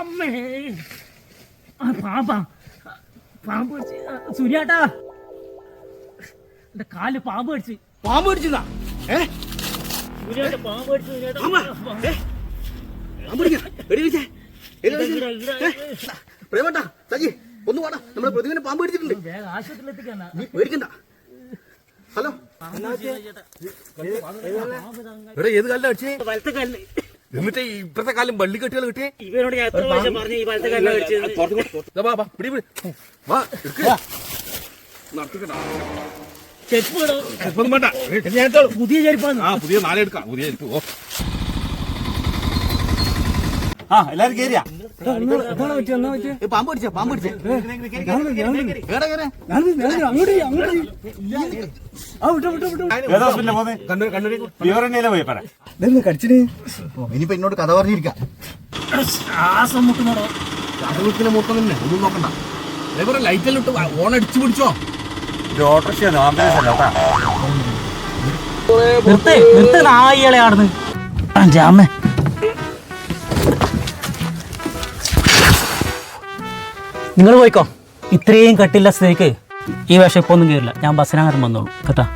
അമ്മേ. ആ പാമ്പാ. പാമ്പ് സുര്യാട്ടാ. എന്റെ കാൽ പാമ്പ് കടിച്ച്. പാമ്പ് പിടിച്ചതാ ഏ? സുനിയേട്ടാ പാമ്പ് കടിച്ച്. ഏ? പ്രേമട്ടാ സജി ഒന്ന് വാടാ. നമ്മളെ പ്രതിവിനെ പാമ്പ് കടിച്ചിട്ടുണ്ട്. ആശുപത്രിയിൽ എത്തിക്കാന്നാ നീ പേടിക്കണ്ട. ഹലോ. എടാ ഏത് കാലിലാണ് അടിച്ചേ വലത്തെ കാലിന് എന്നിട്ട് ഇപ്പഴത്തെ കാലം വള്ളിക്കെട്ടുകൾ കിട്ടിയേ? ഇവരോട് ഞാൻ എത്ര പ്രാവശ്യം പറഞ്ഞു ഈ വലത്തെ കാലിലാണ് കടിച്ചത് ദാ വാ, വാ, പിടി, പിടി. വാ, പുതിയ ചെരുപ്പാണ് ആ പുതിയ നാളെ എടുക്കാം പുതിയ ചെരുപ്പ്. ഓ. ആ എല്ലാരും കേറിയാ. ഏ, പാമ്പ് പിടിച്ചോ പാമ്പ് പിടിച്ചേ. കടിച്ചിന്? ഇനിയിപ്പോ എന്നോട് കഥ പറഞ്ഞിരിക്കാം. ശ്വാസം മുട്ടുന്നോടോ. തന്നെ ഒന്നും നോക്കണ്ട. അതേപോലെ ലൈറ്റെല്ലാം ഇട്ട് ഓൺ അടിച്ചു പിടിച്ചോ. ഇത് ഓട്ടോറിക്ഷയാണ് ആംബുലൻസ് അല്ല കേട്ടാ? നിർത്ത് നിർത്ത് നായികളെ ആടുന്ന് അമ്മ നിങ്ങൾ പോയിക്കോ. ഇത്രയും കട്ടില്ല സ്ഥിതിക്ക് ഈ വേഷം ഇപ്പൊ ഒന്നും കയറില്ല ഞാൻ ബസ്സിനങ്ങാനും വന്നോളൂ. കേട്ടാ?